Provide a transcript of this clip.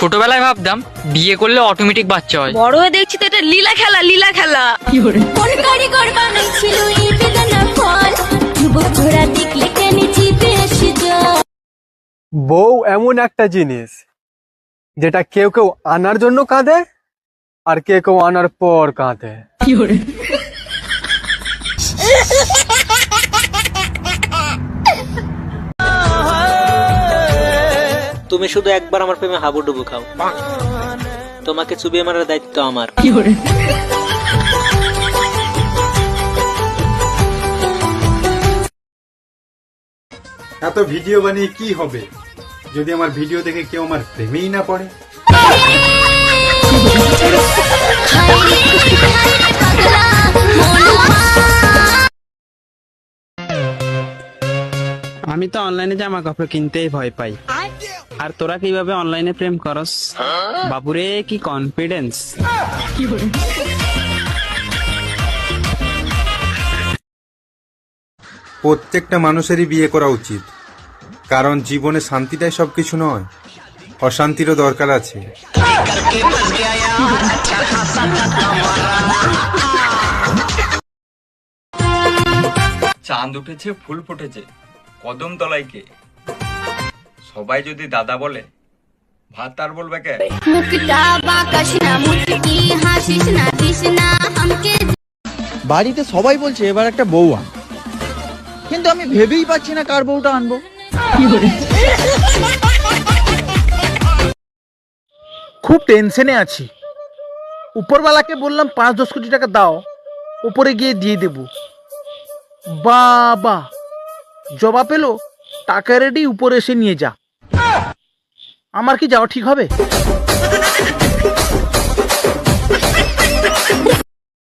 ছোটবেলায় ভাবতাম বিয়ে করলে অটোমেটিক বাচ্চা হয়। বড় হয়ে দেখছি তো এটা লীলা খেলা লীলা খেলা। বউ এমন একটা জিনিস যেটা কেউ কেউ আনার জন্য কাঁদে আর কেউ কেউ আনার পর কাঁদে। তুমি শুধু একবার আমার প্রেমে হাবুডুবু খাও। তোমাকে চুবিয়ে মারার দায়িত্ব আমার। এত ভিডিও বানিয়ে কি হবে? যদি আমার ভিডিও দেখে কেউ আমার প্রেমেই না পড়ে? আমি তো অনলাইনে জামা কাপড় কিনতেই ভয় পাই। আর তোরা কীভাবে অনলাইনে প্রেম করস? বাবুরে কি কনফিডেন্স প্রত্যেকটা মানুষেরই বিয়ে করা উচিত। কারণ জীবনে শান্তিটাই সবকিছু নয় অশান্তিরও দরকার আছে। চাঁদ উঠেছে ফুল ফুটেছে কদম তলায় কে? সবাই যদি দাদা বলে ভাত আর বলবে কে? বাড়িতে সবাই বলছে এবার একটা বউ আন। কিন্তু আমি ভেবেই পাচ্ছি না কার বউটা আনব। খুব টেনশনে আছি। উপরওয়ালাকে বললাম পাঁচ দশ কোটি টাকা দাও উপরে গিয়ে দিয়ে দেব। বাবা জবাব পেল টাকা রেডি উপরে এসে নিয়ে যা। আমার কি যাওয়া ঠিক হবে?